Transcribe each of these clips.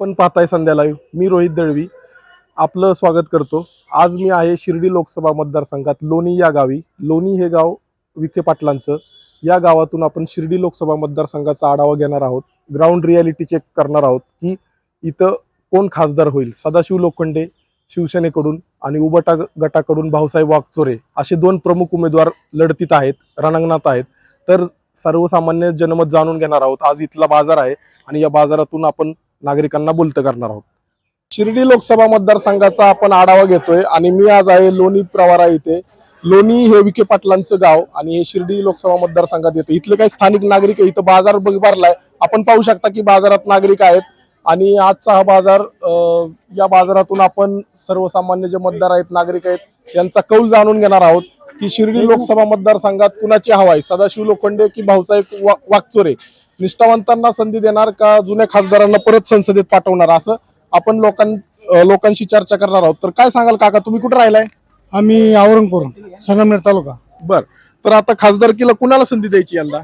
आपण पाहताय संध्या लाईव्ह मी रोहित दळवी. आपलं स्वागत करतो. आज मी आहे शिर्डी लोकसभा मतदारसंघात लोणी या गावी. लोणी हे गाव विखे पाटलांचं. या गावातून आपण शिर्डी लोकसभा मतदारसंघाचा आढावा घेणार आहोत. ग्राउंड रियालिटी चेक करणार आहोत की इथं कोण खासदार होईल? सदाशिव लोखंडे शिवसेनेकडून आणि उबटा गटाकडून भाऊसाहेब वागचोरे असे दोन प्रमुख उमेदवार लढतीत आहेत रणांगणात आहेत. तर सर्वसामान्य जनमत जाणून घेणार आहोत. आज इथला बाजार आहे आणि या बाजारातून आपण नागरिकांना बोलतं करणार आहोत. शिर्डी लोकसभा मतदारसंघाचा आपण आढावा घेतोय आणि मी आज आहे लोणी प्रवारा इथे. लोणी हे विखे पाटलांचं गाव आणि हे शिर्डी लोकसभा मतदारसंघात येतं. इथले काही स्थानिक नागरिक आहे इथं बाजार भरलाय. आपण पाहू शकता की बाजारात नागरिक आहेत आणि आजचा हा बाजार या बाजारातून आपण सर्वसामान्य जे मतदार आहेत नागरिक आहेत यांचा कौल जाणून घेणार आहोत की शिर्डी लोकसभा मतदारसंघात कुणाची हवा आहे? सदाशिव लोखंडे की भाऊसाहेब वा- निष्ठावंतांना संधी देणार का जुन्या खासदारांना परत संसदेत पाठवणार? असं आपण लोकां लोकांशी चर्चा करणार आहोत. तर काय सांगाल काका? तुम्ही कुठे राहिलाय? आम्ही औरंगपुर संगमनेर तालुका. बर. तर आता खासदारकीला कुणाला संधी द्यायची यंदा?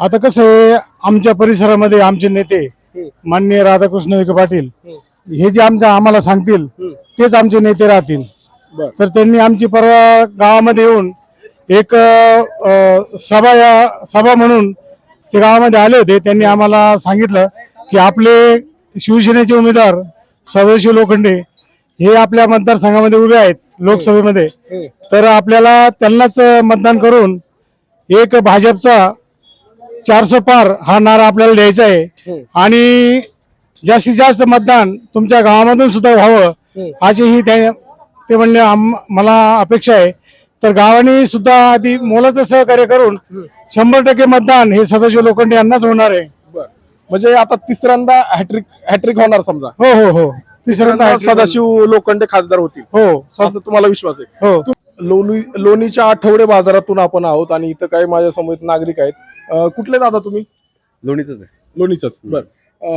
आता कसं आहे आमच्या परिसरामध्ये आमचे नेते. माननीय राधाकृष्ण विखे पाटील. हे. जे आमच्या आम्हाला सांगतील. तेच आमचे नेते राहतील. तर त्यांनी आमची परवा गावामध्ये येऊन एक सभा या सभा म्हणून ते गावामध्ये आले होते त्यांनी आम्हाला सांगितलं की आपले शिवसेनेचे उमेदवार सदाशिव लोखंडे हे आपल्या मतदारसंघामध्ये उभे आहेत लोकसभेमध्ये. तर आपल्याला त्यांनाच मतदान करून एक भाजपचा चारशे पार हा नारा आपल्याला द्यायचा आहे. आणि जास्तीत जास्त मतदान तुमच्या गावामधून सुद्धा व्हावं अशी ही ते म्हणले आम- मला अपेक्षा आहे. तर गावाने सुद्धा आधी मोलाचं सहकार्य करून शंभर टक्के मतदान हे सदाशिव लोखंडे यांनाच होणार आहे. बर. म्हणजे आता तिसऱ्यांदा हॅट्रिक हॅट्रिक होणार समजा. हो हो हो. तिसऱ्यांदा सदाशिव लोखंडे खासदार होतील. हो. असं तुम्हाला विश्वास आहे? हो. लोणी लोणीच्या आठवडे बाजारातून आपण आहोत आणि इथं काही माझ्यासमोर नागरिक आहेत. कुठले दादा तुम्ही? लोणीच आहे. लोणीच बर.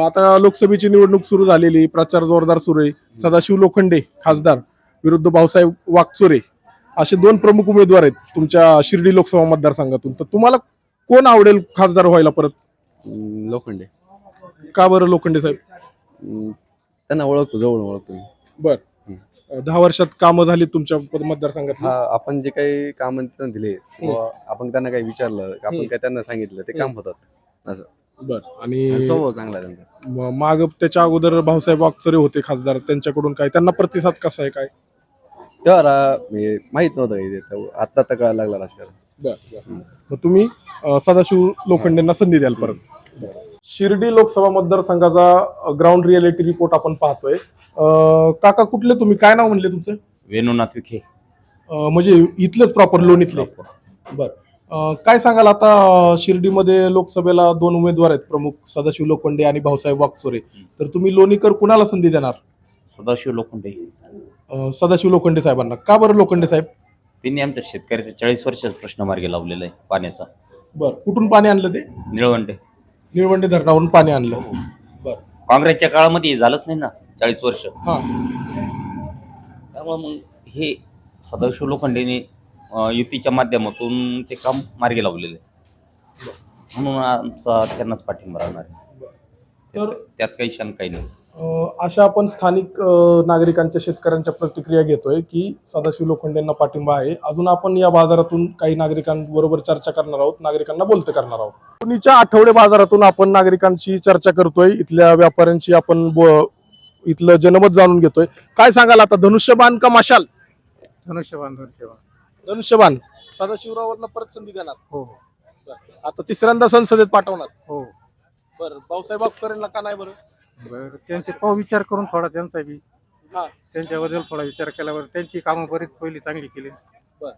आता लोकसभेची निवडणूक सुरू झालेली प्रचार जोरदार सुरू आहे. सदाशिव लोखंडे खासदार विरुद्ध भाऊसाहेब वागचोरे असे दोन प्रमुख उमेदवार आहेत तुमच्या शिर्डी लोकसभा मतदारसंघातून. तर तुम्हाला कोण आवडेल खासदार व्हायला परत? लोखंडे. का बरं लोखंडे साहेब? अं, त्यांना ओळखतो जवळ ओळखतो मी. बर. दहा वर्षात कामं झाली तुमच्या पद- मतदारसंघात हा आपण जे काही काम त्यांना दिले किंवा आपण त्यांना काही विचारलं आपण. काय त्यांना सांगितलं ते काम होतात. असं. बर. आणि स्वभाव चांगला आहे त्यांचा. माग त्याच्या अगोदर भाऊसाहेब वागचोरे होते खासदार त्यांच्याकडून काय? त्यांना प्रतिसाद कसा आहे काय? तेव्हा रा- म्हणजे माहीत नव्हतं काही ते. तेव्हा आता आता कळायला लागला राजकारण. बर मग तुम्ही अं, सदाशिव लोखंडेंना संधी द्याल परत. शिर्डी लोकसभा मतदारसंघाचा ग्राउंड रियालिटी रिपोर्ट आपण पाहतोय. अं, काका कुठले तुम्ही? काय नाव म्हणले तुमचं? वेणुनाथ विखे. अं, म्हणजे इथलेच प्रॉपर लोणीतले बर. अं, काय सांगाल आता अं, शिर्डीमध्ये लोकसभेला दोन उमेदवार आहेत प्रमुख सदाशिव लोखंडे आणि भाऊसाहेब वागचोरे तर तुम्ही लोणीकर कुणाला संधी देणार? सदाशिव लोखंडे. अं, सदाशिव लोखंडे साहेबांना. का बरं लोखंडे साहेब? त्यांनी आमच्या शेतकऱ्याचा चाळीस वर्षाचा प्रश्न मार्गी लावलेला आहे पाण्याचा. बर. कुठून पाणी आणलं ते? निळवंडे. निळवंडे धरणावरून पाणी आणलं. बर. काँग्रेसच्या काळामध्ये हे झालंच नाही ना चाळीस वर्ष. हा. त्यामुळे मग हे सदाशिव लोखंडेने अं, युतीच्या माध्यमातून ते काम मार्गी लावलेलं आहे. म्हणून आमचा त्यांनाच पाठिंबा राहणार आहे. तर त्यात काही शंकाही नाही. अशा आपण स्थानिक नागरिकांच्या शेतकऱ्यांच्या प्रतिक्रिया घेतोय की सदाशिव लोखंडेंना पाठिंबा आहे. अजून आपण या बाजारातून काही नागरिकांबरोबर चर्चा करणार आहोत नागरिकांना बोलतं करणार आहोत. पुणेच्या आठवडे बाजारातून आपण नागरिकांशी चर्चा करतोय. इथल्या व्यापाऱ्यांशी आपण इथलं जनमत जाणून घेतोय. काय सांगाल आता धनुष्यबाण का मशाल? धनुष्यबाण धनुष्यबाण. सदाशिवरावांना परत संधी देणार. हो. आता तिसऱ्यांदा संसदेत पाठवणार. हो. बरं. भाऊसाहेब अख्तरेंना का नाही बरं? बरं त्यांचे पाहू विचार करून थोडा त्यांचा बी. हा. त्यांच्याबद्दल थोडा विचार केल्यावर त्यांची कामं बरीच पहिली चांगली केली. बरं.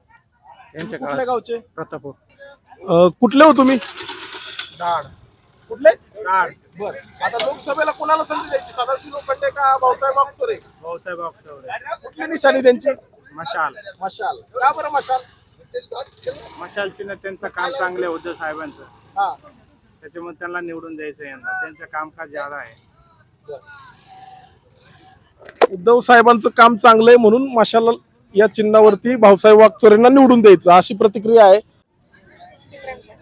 त्यांच्या कुठल्या काळात गावचे? प्रतापूर अं, कुठले हो तुम्ही? दाड कुठले? बर. आता लोकसभेला कोणाला संधी द्यायची? सदाशिव लोखंडे का भाऊसाहेब अख्तरे भाऊसाहेब कुठली निशाणी त्यांची? मशाल. मशाल. का बरं मशाल? मशाल चिन्ह त्यांचं काम चांगलं आहे उद्धव साहेबांचं. हा. त्याच्यामुळे त्यांना निवडून द्यायचं यंदा. त्यांचं कामकाज ज्यादा आहे. उद्धव साहेबांचं काम चांगलंय म्हणून मशाल या चिन्हावरती भाऊसाहेब वागचोरेंना निवडून द्यायचं अशी प्रतिक्रिया आहे.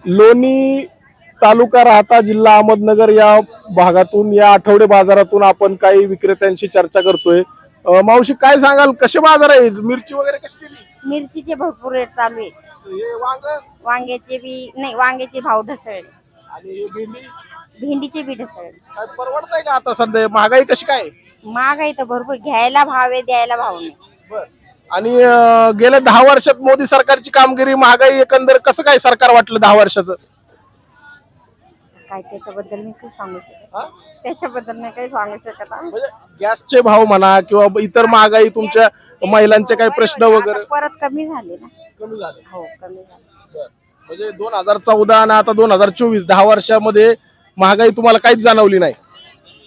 लोणी तालुका राहता जिल्हा अहमदनगर या भागातून या आठवडे बाजारातून आपण काही विक्रेत्यांशी चर्चा करतोय. मावशी काय सांगाल? कसे बाजार आहे? मिरची वगैरे कशी दिली? मिरचीचे भरपूर रेट चालू आहेत हे वांग? वांग्याचे बी नाही वांग्याचे भाव ढसळले. आणि भेंडी? भेंडीचे बी ढसळले काय परवडतंय का आता सध्या? महागाई कशी काय? आहे? महागाई तर भरपूर. घ्यायला भाव आहे द्यायला भाव नाही. आणि अं, गेल्या दहा वर्षात मोदी सरकारची कामगिरी महागाई एकंदर कसं काय सरकार वाटलं दहा वर्षाचं? काय त्याच्याबद्दल मी काही सांगू शकत हा? त्याच्याबद्दल नाही काही सांगू शकत हा. म्हणजे गॅसचे भाव म्हणा किंवा इतर महागाई तुमच्या महिलांचे काही प्रश्न आता वगैरे. परत कमी झाले ना. कमी झाले. हो कमी झाले. म्हणजे दोन हजार चौदा आणि आता दोन हजार चोवीस दहा वर्षामध्ये महागाई तुम्हाला काहीच जाणवली नाही.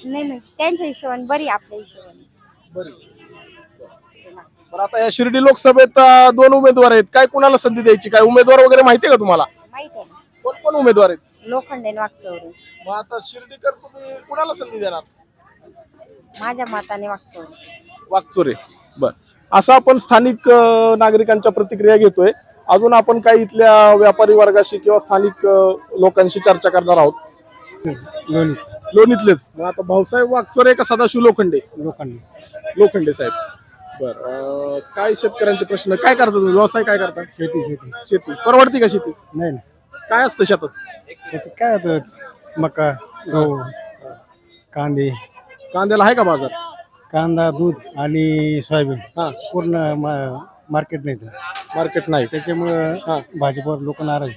नाही नाही. त्यांच्या हिशोबाने बरी आपल्या हिशोबाने. बरं. आता या शिर्डी लोकसभेत अं, दोन उमेदवार आहेत. काय कुणाला संधी द्यायची? काय उमेदवार वगैरे माहिती आहे का तुम्हाला? माहीत आहे ना. कोण कोण उमेदवार आहेत? लोखंडेन वागचौरे मग आता शिर्डीकर तुम्ही कुणाला संधी देणार? माझ्या मताने वागचौरे वागचोरे बर. असं आपण स्थानिक अं, नागरिकांच्या प्रतिक्रिया घेतोय. अजून आपण काही इथल्या व्यापारी वर्गाशी किंवा स्थानिक अं, लोकांशी चर्चा करणार आहोत. लोणी लोणीतलेच. मग आता भाऊसाहेब वागचोरे का सदाशिव लोखंडे? लोकांनी लोखंडे साहेब. बर अं, काय शेतकऱ्यांचे प्रश्न काय करता तुम्ही? व्यवसाय काय करता? शेती शेती. शेती. परवडती का शेती? नाही ना काय असतं शेतात? शेती काय होतं? मका गहू कांदे. कांद्याला आहे का बाजार? कांदा दूध आणि सोयाबीन. हा. पूर्ण मार्केट नाही मार्केट नाही. त्याच्यामुळं हा. भाजीपावर लोक नाराज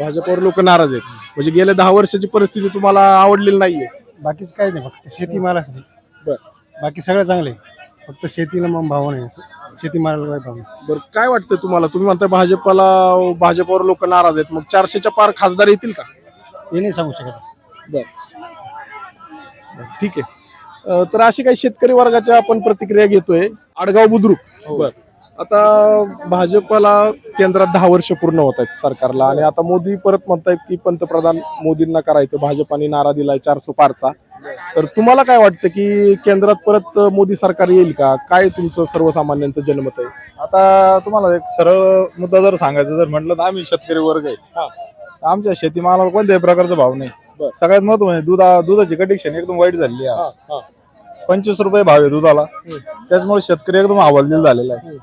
भाजपवर लोक नाराज आहेत. म्हणजे गेल्या दहा वर्षाची परिस्थिती तुम्हाला आवडलेली नाहीये. बाकीच काही नाही फक्त शेती मालाच नाही. बर. बाकी सगळं चांगलं आहे. फक्त शेतीला मग भाव नाही असं. शेती मालाला काही भाव नाही. बर काय वाटतं तुम्हाला? तुम्ही म्हणताय भाजपला भाजपवर लोक नाराज आहेत. मग चारशेच्या पार खासदार येतील का? ते नाही सांगू शकत. बर. ठीक आहे. अं, तर अशी काही शेतकरी वर्गाच्या आपण प्रतिक्रिया घेतोय. आडगाव बुद्रुक. बर. आता भाजपला केंद्रात दहा वर्ष पूर्ण होत आहेत सरकारला आणि आता मोदी परत म्हणतायत की पंतप्रधान मोदींना करायचं भाजपाने नारा दिलाय चारशे पारचा. तर तुम्हाला काय वाटतं की केंद्रात परत मोदी सरकार येईल का? काय तुमचं सर्वसामान्यांचं जनमत आहे? आता तुम्हाला एक सरळ मुद्दा जर सांगायचा जर म्हटलं तर आम्ही शेतकरी वर्ग आहे. आमच्या शेतीमालाला कोणत्याही प्रकारचा भाव नाही. सगळ्यात महत्त्व म्हणजे दुधा दुधाची कंडिशन एकदम वाईट झालेली आहे आज. हा, पंचवीस रुपये भाव आहे दुधाला. त्याच्यामुळे शेतकरी एकदम हवालदिल झालेला आहे.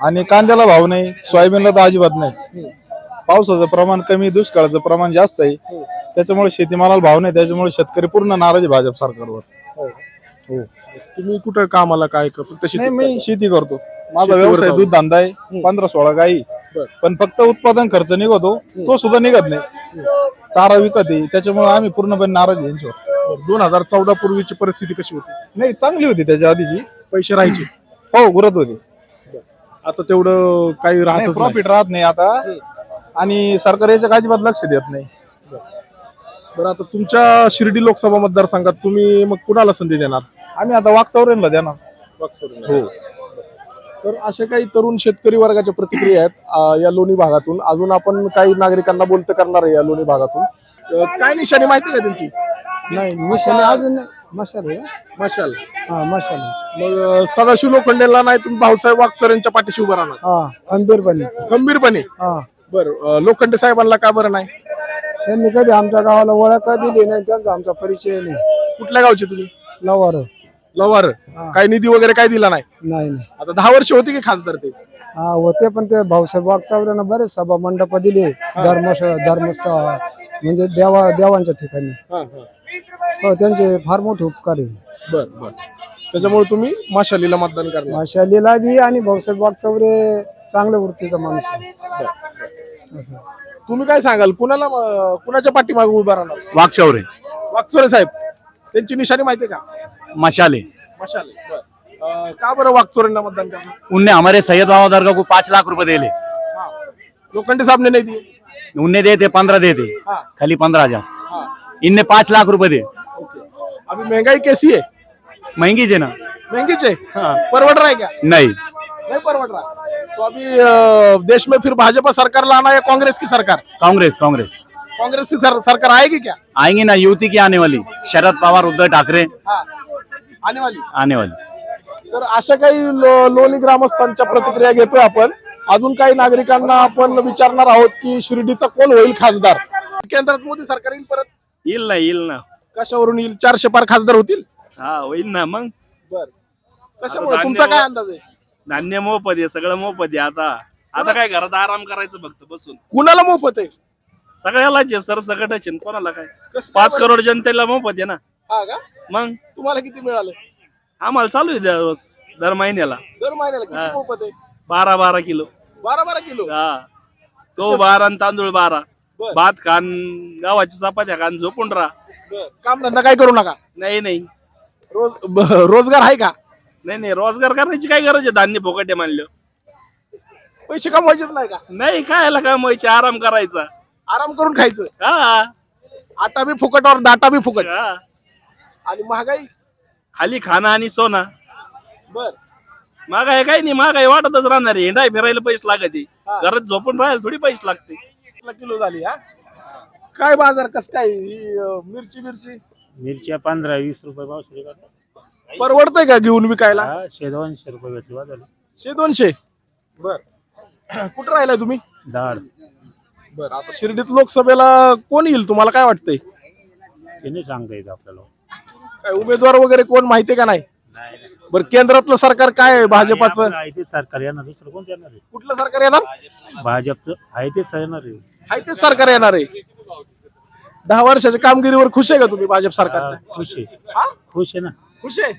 आणि कांद्याला भाव नाही सोयाबीनला तर अजिबात नाही. पावसाचं प्रमाण कमी दुष्काळाचं प्रमाण जास्त आहे. त्याच्यामुळे शेतीमालाला भाव नाही त्याच्यामुळे शेतकरी पूर्ण नाराज आहे भाजप सरकारवर. हो. तुम्ही कुठं कामाला काय क- फक्त नाही मी करता? शेती करतो. माझा व्यवसाय. दूध धंदा आहे पंधरा सोळा गाई. पण फक्त उत्पादन खर्च निघतो तो सुद्धा निघत नाही. चारा विकत आहे त्याच्यामुळे आम्ही पूर्णपणे नाराज यांच्यावर. दोन हजार चौदा पूर्वीची परिस्थिती कशी होती? नाही चांगली होती त्याच्या आधीची पैसे राहायचे. हो गुरत होती. आता तेवढं काही राहत प्रॉफिट राहत नाही आता. आणि सरकार याच्या अजिबात लक्ष देत नाही. बरं. आता तुमच्या शिर्डी लोकसभा मतदारसंघात तुम्ही मग कुणाला संधी देणार? आम्ही आता वाकचौरेला देणार. हो. तर अशा काही तरुण शेतकरी वर्गाच्या प्रतिक्रिया आहेत या लोणी भागातून. अजून आपण काही नागरिकांना बोलत करणार आहे या लोणी भागातून. अं, काय निशाणी माहिती का त्यांची? नाही मशाल अजून. मशाल मशाल. हा मशाल मग अं, सदाशिव लोखंडेला नाही तुम्ही भाऊसाहेब वागचोरेंच्या पाठीशी उभं राहणार. हा खंबीरपणे. गंभीरपणे हा. बरं लोखंडे साहेबांना का बरं नाही? त्यांनी कधी आमच्या गावाला ओळख दिली नाही त्यांचा आमचा परिचय नाही. कुठल्या गावचे तुम्ही? लवार. लवार. काय निधी वगैरे काय दिला नाही? नाही नाही. आता दहा वर्ष होती की खासदार ते? हा होते पण ते भाऊसाहेब वागसावऱ्यांना बरेच सभा मंडप दिले. धर्म धर्मस्थळ. म्हणजे देवा देवांच्या ठिकाणी. हो त्यांचे फार मोठे उपकार आहे. बर बर. त्याच्यामुळे तुम्ही माशालीला मतदान करणार. माशालीला बी आणि भाऊसाहेब वागचौरे चांगल्या वृत्तीचा माणूस आहे. असं. तुम्ही काय सांगाल? कुणाला अं, कुणाच्या पाठीमागे उभा राहणार? वाकचौरे वागचोरे साहेब त्यांची निशाणी माहिती आहे का? मशाले. मशाली बर. अं, का बरं वागचोरेंना मतदान करणार? उनने हमारे सैयद बाबा दरगाह को पाँच लाख रुपए दे ले हा. लोखंडे साहेब ने नाही दिए उनने दे थे पंद्रह दे थे हाँ। खाली पंद्रह हजार। हाँ। इनने पाँच लाख रुपए दे। अभी महंगाई कैसी है? महंगी जे ना। महंगी है हाँ। परवड़ रहा है क्या? नहीं। नहीं परवड़ रहा। तो अभी अं, देश में फिर भाजपा सरकार लाना या कांग्रेस की सरकार? कांग्रेस कांग्रेस। कांग्रेस की सर, सरकार आएगी क्या? आएंगी ना युवती की आने वाली। शरद पवार उद्धव ठाकरे। हाँ। आने वाली। आने वाली। तर अशा काही लो, लोणी ग्रामस्थांच्या प्रतिक्रिया घेतोय आपण. अजून काही नागरिकांना आपण विचारणार आहोत की शिर्डीचा कोण होईल खासदार? केंद्रात मोदी सरकार येईल परत? येईल ना येईल ना. कशावरून येईल? चारशे पार खासदार होतील? हा होईल ना मग. बर. कशामुळे? तुमचा काय अंदाज आहे? धान्य मोफत आहे सगळं मोफत आहे आता. आता काय घरात आराम करायचं फक्त बसून. कुणाला मोफत आहे? सगळ्यालाच आहे सर सकटच आहे कोणाला काय? कसं पाच काय करोड जनतेला मोफत आहे ना? हा का? मग? तुम्हाला किती मिळालं? आम्हाला चालू आहे दररोज दर महिन्याला. दर महिन्याला किती. मोफत आहे? बारा बारा किलो. बारा बारा किलो? हा. तो बारा आणि तांदूळ बारा. बर. भात खान गावाची चपात्या खान झोपून राहा. काम धंदा काय करू नका. नाही नाही. रोज ब- रोजगार आहे का? नाही नाही. रोजगार करण्याची काय गरज आहे? धान्य फुकटे मानलं पैसे कमवायचेच नाही का? नाही खायला कमवायचे आराम करायचा. आराम करून खायचं? हा. आटा बी फुकट और दाटा बी फुकट. हा. आणि महागाई? खाली खाना आणि सोना. बर. महागाई काही नाही महागाई वाटतच राहणार आहे. हिंडाय फिरायला पैसे लागत. घरात झोपून राहायला थोडी पैसे लागते. किलो झाली हा? काय बाजार कस काय ही, अं, मिरची मिरची? मिरच्या पंधरा वीस रुपये पावसाळी परवडतंय का घेऊन विकायला? शे दोनशे रुपये भेटली वाजवली शे दोनशे बर. कुठं राहिलाय तुम्ही? डाळ बर आता शिर्डीत लोकसभेला कोण येईल तुम्हाला काय वाटतंय? ते नाही सांगता येत आपल्याला. काय उमेदवार वगैरे कोण माहितीये का नाही. बर केंद्रातलं सरकार काय आहे? भाजपाचं? आहे तेच सरकार येणार दुसरं कोणतं येणार आहे? कुठलं सरकार येणार? भाजपचं आहे तेच येणार आहे. आहे तेच सरकार येणार आहे. दहा वर्षाच्या कामगिरीवर खुश आहे का तुम्ही भाजप हा, सरकारच्या खुश आहे. हा? खुश आहे ना? खुश आहे?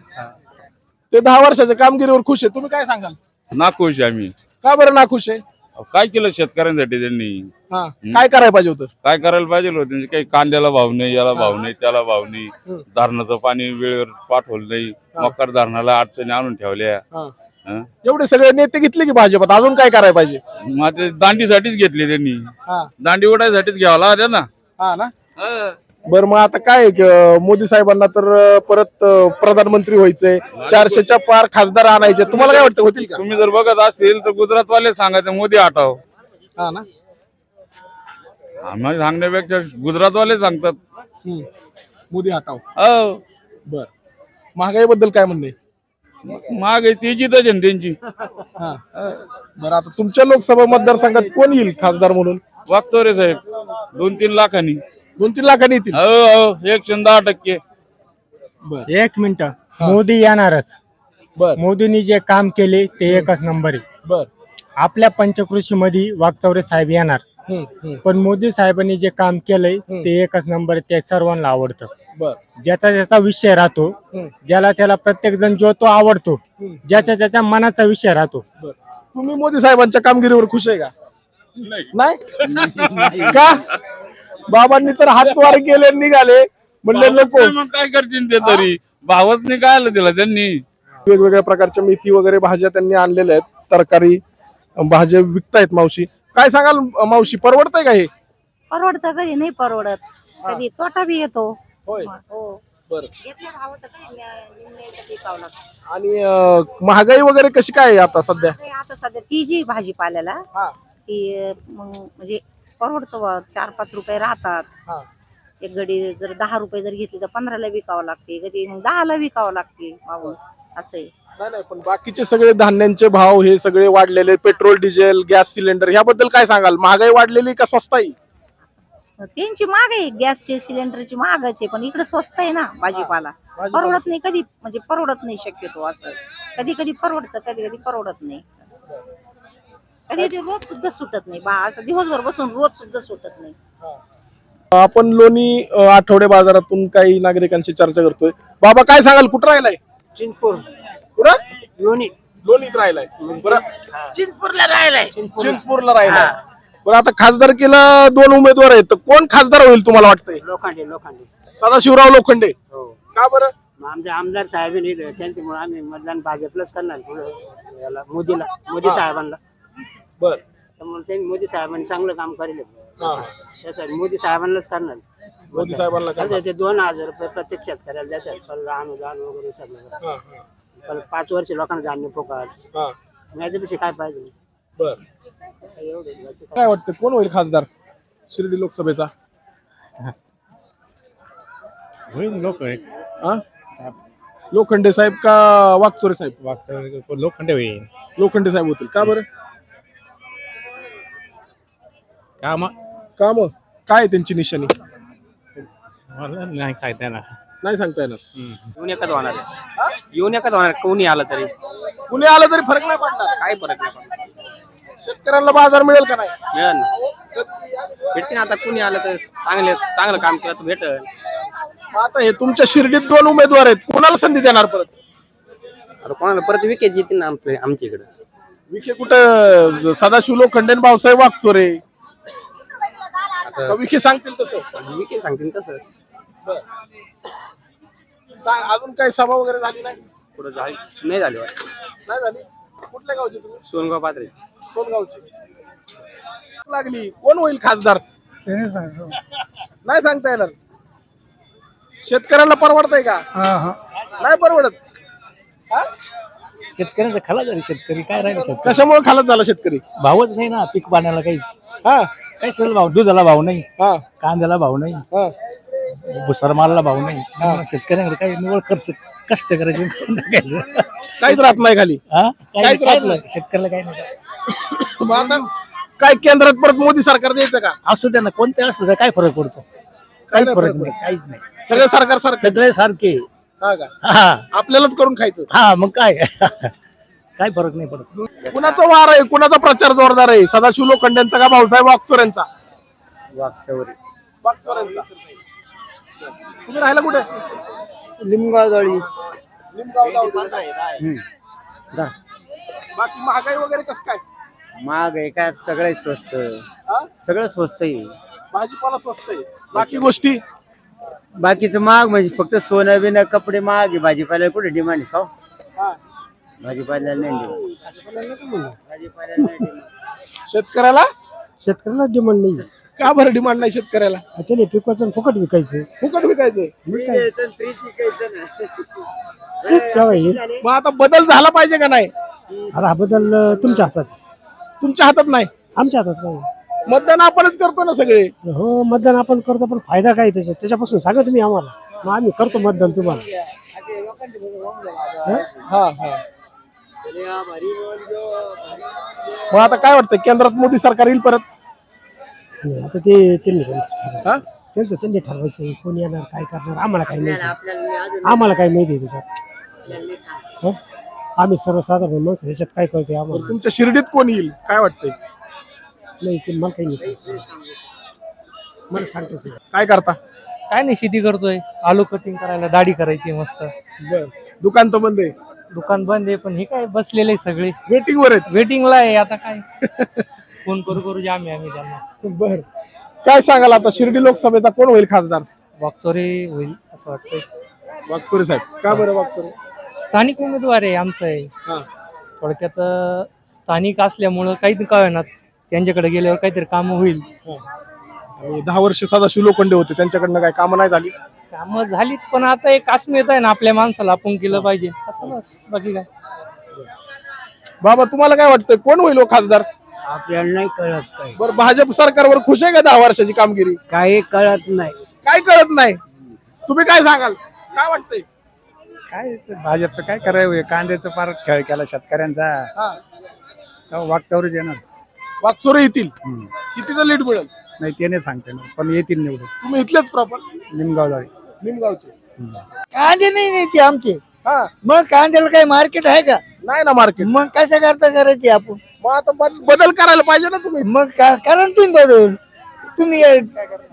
ते दहा वर्षाच्या कामगिरीवर खुश आहे. तुम्ही काय सांगाल? नाखुश आहे आम्ही. का बरं ना खुश आहे काय केलं शेतकऱ्यांसाठी त्यांनी? हा. काय करायला पाहिजे होतं? काय करायला पाहिजे होतं? म्हणजे काही कांद्याला भाव नाही याला भाव नाही त्याला भाव नाही. धरणाचं पाणी वेळेवर पाठवलं नाही. मकर धरणाला अडचणी आणून ठेवल्या. हा. एवढे सगळे नेते घेतले की भाजपात? अजून काय करायला पाहिजे? मग ते दांडीसाठीच घेतली त्यांनी. हा. दांडी उडायसाठीच घ्यावं लागत ना. हा ना? बर मग आता काय अं, मोदी साहेबांना तर अं, परत अं, प्रधानमंत्री व्हायचंय. चारशेच्या पार खासदार आणायचे. तुम्हाला काय वाटतं होतील का? तुम्ही जर बघत असेल तर गुजरातवाले सांगायचं मोदी हटाव हा ना? आम्हाला सांगण्यापेक्षा गुजरातवाले सांगतात. हम्म. मोदी हटाव हो. बर. महागाई बद्दल काय म्हणणे? माग ती जिथं आहे त्यांची हा. बरं आता तुमच्या लोकसभा मतदारसंघात कोण येईल खासदार म्हणून? वागतो रे साहेब दोन तीन लाखांनी. दोन तीन लाखांनी येतील? हो हो. एकशे दहा टक्के. बर. एक मिनिट. मोदी येणारच. बर. मोदींनी जे काम केले ते एकच नंबर आहे. बर. आपल्या पंचकृषी मध्ये वागचौरे साहेब येणार. पण मोदी साहेबांनी जे काम केलंय. ते एकच नंबर आहे ते सर्वांना आवडतं. बर. ज्याचा ज्याचा विषय राहतो. ज्याला त्याला प्रत्येक जण जो तो आवडतो. ज्याच्या त्याच्या मनाचा विषय राहतो. तुम्ही मोदी साहेबांच्या कामगिरीवर खुश आहे का? नाही. का? बाबांनी तर हातवारे केले निघाले. म्हणले लोक मग काय करतील ते तरी? भावच आलं तिला त्यांनी? वेगवेगळ्या प्रकारच्या मेथी वगैरे भाज्या त्यांनी आणलेल्या आहेत. तरकारी भाज्या विकतायत मावशी. काय सांगाल मावशी परवडतंय का हे? परवडतं कधी नाही परवडत. कधी तोटा बी येतो. होय. हो. बरं. घेतल्या कधी लागतं. आणि अं, महागाई वगैरे कशी काय आहे आता सध्या? ते आता सध्या ती जी भाजीपाल्याला हा. ती अं, मग म्हणजे परवडतो बा चार पाच रुपये राहतात. हा. एक गडी जर दहा रुपये जर घेतली तर पंधराला विकावं लागते कधी मग दहाला विकावं लागते मागून. असं नाही नाही पण बाकीचे सगळे धान्यांचे भाव हे सगळे वाढलेले पेट्रोल डिझेल गॅस सिलेंडर ह्याबद्दल काय सांगाल? महागाई वाढलेली का स्वस्त आहे त्यांची माग आहे गॅसचे सिलेंडरची महागाच आहे पण इकडे स्वस्त आहे ना भाजीपाला. परवडत नाही कधी म्हणजे परवडत नाही शक्यतो असं. कधी कधी परवडतं कधी कधी परवडत नाही. असं. कधी कधी रोज सुद्धा सुटत नाही. बा असं दिवसभर बसून रोज सुद्धा सुटत नाही. आपण लोणी अं, आठवडे बाजारातून काही नागरिकांशी चर्चा करतोय. बाबा काय सांगाल? कुठं राहिलाय? चिंचपूर कुठं लोणी. लोणीत राहिलाय. बरं चिंचपूरला राहिलाय. चिंचपूरला राहिलाय. बरं आता खासदारकीला दोन उमेदवार आहेत. तर कोण खासदार होईल तुम्हाला वाटतंय? लोखंडे लोखंडे. सदाशिवराव लोखंडे. हो. का बरं? आमचे आमदार साहेब त्यांच्यामुळे आम्ही मतदान भाजपलाच करणार पुढं. याला मोदीला मोदी साहेबांना. बर. त्यामुळे त्यांनी मोदी साहेबांनी चांगलं काम हा. त्यासाठी मोदी साहेबांनाच करणार. मोदी साहेबांना ते दोन हजार रुपये प्रत्येक शेतकऱ्याला देतात. परत अनुदान वगैरे सगळं. हा, हा, परत पाच वर्ष लोकांना धान्य फुकट. हा. याच्यापेक्षा काय पाहिजे? बर. एवढं काय वाटतं कोण होईल खासदार शिर्डी लोकसभेचा? होईल लोक हा? लोखंडे साहेब का वाकचोरे साहेब? लोखंडे होईल. लोखंडे साहेब होतील. का बरं? काम? काम? काय त्यांची निशाणी? मला नाही सांगता येणार. नाही सांगता येणार. येऊन एकच होणार आहे. येऊन एकच होणार कोणी आलं तरी? कुणी आलं तरी फरक नाही पडणार. काही फरक नाही पडणार. शेतकऱ्यांना बाजार मिळेल का नाही? मिळेल ना. भेटते ना आता कुणी आलं तर. चांगले चांगलं काम केलं तर भेटल. मग आता हे तुमच्या शिर्डीत दोन उमेदवार आहेत. कोणाला संधी देणार परत? आता कोणाला? परत विकेट येतील ना आमच्या आमच्या इकडे. विखे कुठं? सदाशिव लोखंडे आणि भाऊसाहेब वागचोरे का विखे सांगतील तसं. विकेट सांगतील कसं सांग अजून काही सभा वगैरे झाली नाही? पुढे झाली. नाही झाली वाटतं. नाही झाली? कुठल्या गावचे तुम्ही? सोनगाव पात्रे सोनगावचे. लागली. कोण होईल खासदार? नाही सांगता येणार. शेतकऱ्यांना परवडतंय का? नाही परवडत. हा? शेतकऱ्यांचा खाला झाली. शेतकरी काय राहिलं शेतकरी? कशामुळे खालत झाला शेतकरी? भावच नाही ना पीक पाण्याला काहीच. हा. काही सहज भाव? दुधाला भाव नाही. हा. कांद्याला भाव नाही. हा. भाव नाही. त्यामुळे शेतकऱ्यांकडे काही निवड खर्च कष्ट करायचे टाकायचं. काहीच राहत नाही खाली. हा? काही काहीच राहत नाही. शेतकऱ्याला काही नाही. मग आता काय केंद्रात परत मोदी सरकार द्यायचं का? असू द्या ना. कोणत्या असू द्या काय फरक पडतो? काही नाही फरक फरक नाही. काहीच नाही. सगळं सरकार सरकार सगळे सारखे. हा का? हा. आपल्यालाच करून खायचं. हा मग काय? काय फरक नाही पडत. कुणाचा वार आहे? कुणाचा प्रचार जोरदार आहे? सदाशिव लोखंड्यांचा का भाऊसाहेब वागचोऱ्यांचा वागचोऱ्यांचा तुम्ही राहिला कुठे? लिंबाजळी लिंबगाव बाकी महागाई वगैरे कसं काय? महाग आहे काय? सगळे स्वस्त. हा? सगळं स्वस्त आहे. भाजीपाला स्वस्त आहे. बाकी गोष्टी? बाकीचं महाग म्हणजे फक्त सोनं बिनं कपडे महाग आहे. भाजीपाल्याला कुठे डिमांड खाऊ. हा. भाजीपाल्याला नाही डिमांड भाजीपाल्याला नाही डिमांड शेतकऱ्याला? शेतकऱ्याला डिमांड नाही. का बरं डिमांड नाही शेतकऱ्याला? त्याने पिकवायचं फुकट विकायचं. फुकट विकायचं. मग आता बदल झाला पाहिजे का नाही? आता हा बदल अं, तुमच्या हातात. आहे. तुमच्या हातात नाही. आमच्या हातात नाही. मतदान आपणच करतो ना सगळे. हो मतदान आपण करतो पण फायदा काय त्याच्यात त्याच्यापासून सांगा तुम्ही आम्हाला. मग आम्ही करतो मतदान तुम्हाला. हा हा. मग आता काय वाटतं? केंद्रात मोदी सरकार येईल परत? आता ते त्यांनी. हा? त्यांचं त्यांनी ठरवायचं. कोण येणार काय करणार आम्हाला काय माहिती. आम्हाला काय माहिती आहे त्याच्यात. हं? आम्ही सर्वसाधारण माणसं त्याच्यात काय कळते आम्हाला? तुमच्या शिर्डीत कोण येईल? काय वाटतंय? नाही ते मला काही नाही. मला सांगतो सगळं. काय करता? काय नाही शेती करतोय. आलू कटिंग करायला दाढी करायची मस्त. बर. दुकान तर बंद आहे. दुकान बंद आहे पण हे काय बसलेले सगळे. वेटिंग वर आहेत. वेटिंगला आहे आता काय? फोन करू करू जामी आम्ही त्यांना बर. काय सांगाल आता शिर्डी लोकसभेचा कोण होईल खासदार? वागचोरे होईल असं वाटतंय. वागचोरे साहेब. का बरं वागचोरे स्थानिक उमेदवार आहे आमचं आहे. हा. थोडक्यात अं, स्थानिक असल्यामुळं काही काय होणार त्यांच्याकडे गेल्यावर काहीतरी काम होईल. आणि दहा वर्ष सदाशिव लोखंडे होते त्यांच्याकडनं काय कामं नाही झाली? कामं झालीत पण आता एक आसमी येत आहे ना आपल्या माणसाला आपण केलं पाहिजे. असं बस बाकी काय? बाबा तुम्हाला काय वाटतं कोण होईल हो खासदार? आपल्याला नाही कळत काही. बरं भाजप सरकारवर खुश आहे का दहा वर्षाची कामगिरी? काही कळत नाही. काय कळत नाही. तुम्ही काय सांगाल? काय वाटतंय? काय ते भाजपचं काय करावं कांद्याचं फार खेळ केला शेतकऱ्यांचा. हा. तेव्हा वागतावरच येणार. वागचोरे येतील? हम्म. कितीचं लीड मिळेल? नाही ते नाही सांगते ना पण येतील निवडून. तुम्ही इथलेच प्रॉपर निमगाव जाळी निमगावचे कांदे नाही नेते आमचे. हा. मग कांद्याला काही मार्केट आहे का? नाही ना मार्केट मग कशा करता करायची आपण? मग आता बद- बदल करायला पाहिजे ना तुम्ही. मग का- कारण तुम्ही बदल. तुम्ही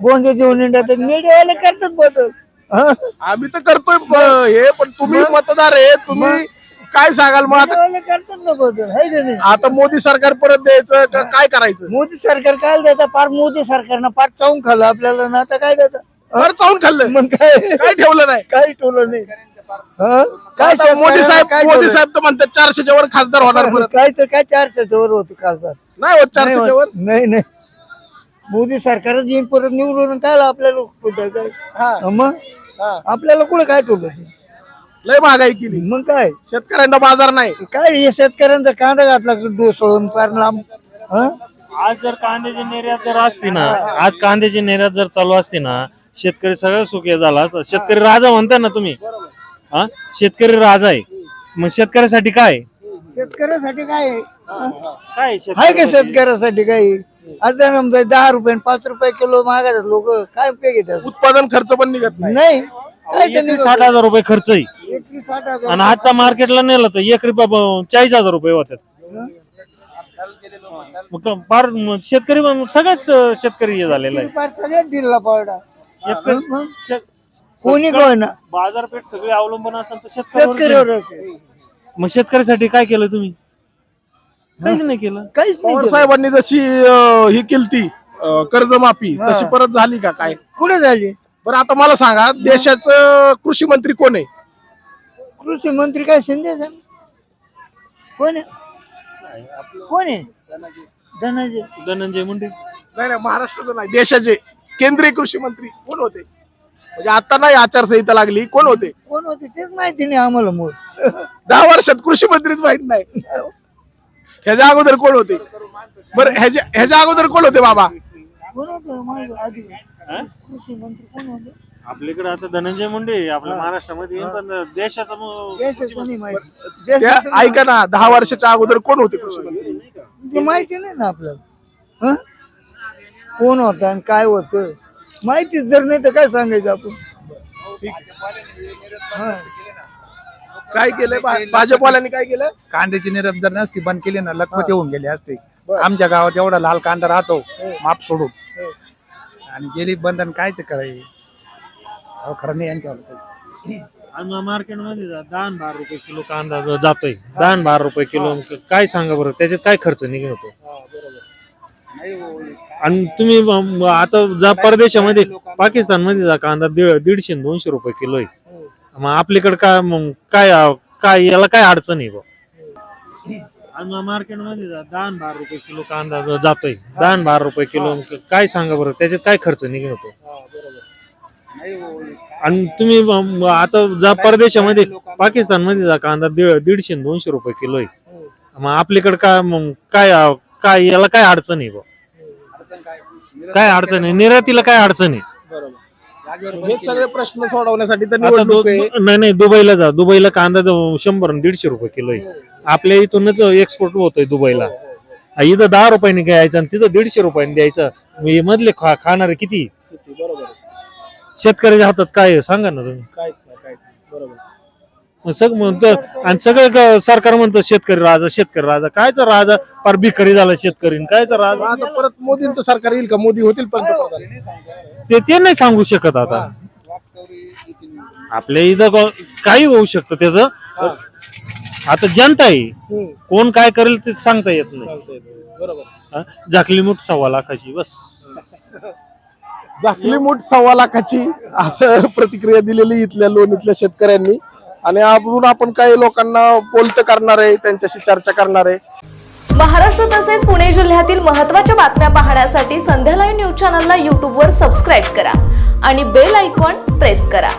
गोंधे देऊन येतात मीडियावाले करतात बदल. हं? आम्ही तर करतोय प- हे पण तुम्ही मतदार आहे तुम्ही काय सांगाल मग आता? मीडियावाले करतात ना बदल. है का नाही? आता मोदी सरकार परत द्यायचं का काय करायचं? मोदी सरकार काय देतं? फार मोदी सरकारनं फार चावून खाल्लं आपल्याला ना आता काय देतं? घर चावून खाल्लं. मग काय? काय ठेवलं नाही. काही ठेवलं नाही. हं? काय आता मोदी साहेब काय मोदी ठेवलं? साहेब तर म्हणतात चारशेच्या वर खासदार होणार परत. कायचं काय चारशेच्या वर होतं खासदार? नाही होत चारशेच्या वर? नाही नाही. मोदी सरकारच येईन परत निवडून काय आपल्याला कुठं काय? हा. मग? हा. आपल्याला कुठं काय ठेवलं ते? लय महागाई केली. मग काय? शेतकऱ्यांना बाजार नाही. काय हे शेतकऱ्यांचा कांदा घातला डोसळून फार लांब? हं? आज जर कांद्याची निर्यात जर असती ना आज कांद्याची निर्यात जर चालू असती ना शेतकरी सगळं सुखी झाला असता शेतकरी राजा म्हणता ना तुम्ही? हा? शेतकरी राजा आहे. मग शेतकऱ्यासाठी काय? शेतकऱ्यासाठी काय आहे? काय आहे का शेतकऱ्यासाठी? काय आता समजा दहा रुपये आणि पाच रुपये किलो मागतात लोक काय उपयोग घेतात उत्पादन खर्च पण निघत नाही. नाही. काय एकरी त्यांनी साठ हजार रुपये खर्च आहे. एकरी साठ हजार आणि आता मार्केटला नेलं तर एकरी बाबा चाळीस हजार रुपये होतात. मग फार मग शेतकरी मग सगळेच अं, शेतकरी हे झालेला आहे सगळ्यात दिला पावडा. शेतकरी मग शेत- कोणी कोण ना? बाजारपेठ सगळी अवलंबून असेल तर शेतकऱ्यावर शेतकऱ्यावर मग शेतकऱ्यासाठी काय केलं तुम्ही? काहीच नाही केलं. काहीच नाही पवार केलं. साहेबांनी जशी अं, ही केलती अं, कर्जमाफी हा. तशी परत झाली का काय? कुठे झाली? बरं आता मला सांगा देशाचं कृषी मंत्री कोण आहे? कृषी मंत्री काय शिंदे झाले? कोण आहे? कोण आहे? धनाजी धनंजय मुंडे. नाही नाही महाराष्ट्राचं नाही देशाचे. केंद्रीय कृषी मंत्री कोण होते? म्हणजे आता नाही आचारसंहिता लागली कोण होते? कोण होते तेच माहिती नाही आम्हाला मूळ. दहा वर्षात कृषी मंत्रीच माहीत नाही. ह्याच्या अगोदर कोण होते? बरं ह्याच्या ह्याच्या अगोदर कोण होते बाबा? कोण होते माहिती? आधी. कृषी मंत्री कोण होते? आपल्याकडे आता धनंजय मुंडे आपल्या महाराष्ट्रामध्ये पण देशाचं मग देशाचं नाही माहिती. त्या देशाचं ऐका ना दहा वर्षाच्या अगोदर कोण होते कृषी मंत्री? ते माहिती नाही ना आपल्याला. हं? कोण होता आणि काय होत? माहितीच जर नाही तर काय सांगायचं आपण? हं. काय केलंय? भा- भाजपवाल्यांनी काय केलं? कांद्याची निर्यात जर नसती बंद केली ना लखपती होऊन गेली असते. आमच्या गावात एवढा लाल कांदा राहतो माप सोडून. आणि गेली बंधन कायच करायची? अहो, खरं नाही यांच्यावर. आणि मार्केटमध्ये जा- दहा आणि बारा रुपये किलो कांदा जो जातोय दहा आणि बारा रुपये किलो काय सांगा बरं? त्याच्यात काय खर्च निघत होतो आणि तुम्ही म- म- आता जा परदेशामध्ये पाकिस्तानमध्ये जा कांदा दीड- दीडशे आणि दोनशे रुपये किलो आहे. मग आपल्याकडे काय मग काय काय याला काय अडचण आहे बा आणि मार्केटमध्ये जा दहा आणि बारा रुपये किलो कांदा जो जातोय. दहा आणि बारा रुपये किलो काय सांगा बरं त्याच्यात काय खर्च निघत आणि तुम्ही म- म- आता जा परदेशामध्ये पाकिस्तानमध्ये जा कांदा दीड- दीडशे आणि दोनशे रुपये किलो आहे. मग आपल्याकडे काय मग काय काय याला काय अडचण आहे बा काय? अडचण आहे? निर्यातीला काय अडचण आहे? हे सगळे प्रश्न सोडवण्यासाठी तर आता निवडणूक दु- आहे. नाही नाही दुबईला जा. दुबईला कांदा शंभर आणि दीडशे रुपये किलो आहे. आपल्या इथूनच एक्सपोर्ट होतोय दुबईला. हा, इथं दहा रुपयाने घ्यायचं आणि तिथं दीडशे रुपयाने द्यायचं. हे मधले खा खाणारे किती? शेतकऱ्याच्या हातात काय आहे? सांगा ना तुम्ही. काहीच नाही काहीच नाही. बरोबर मग सग म्हणतं आणि सगळं सरकार म्हणतं शेतकरी राजा शेतकरी राजा. कायचा राजा? फार भिकारी झाला शेतकरी. कायचा राजा? आता परत मोदींचं सरकार येईल का? मोदी होतील पंतप्रधान. ते ते नाही सांगू शकत आता. आपल्या इथं को- काही होऊ शकतं त्याचं. आता जनता आहे. हम्म. कोण काय करेल ते सांगता येत नाही. बरोबर. हा? झाकली मूठ सव्वा लाखाची बस. झाकली मूठ सव्वा लाखाची असं प्रतिक्रिया दिलेली इथल्या लोणीतल्या शेतकऱ्यांनी. आणि अजून आपण काही लोकांना बोलत करणार आहे त्यांच्याशी चर्चा करणार. आहे महाराष्ट्र तसेच पुणे जिल्ह्यातील महत्त्वाच्या बातम्या पाहण्यासाठी संध्या लाईव्ह न्यूज चॅनलला यूट्यूबवर सबस्क्राईब करा आणि बेल आयकॉन प्रेस करा.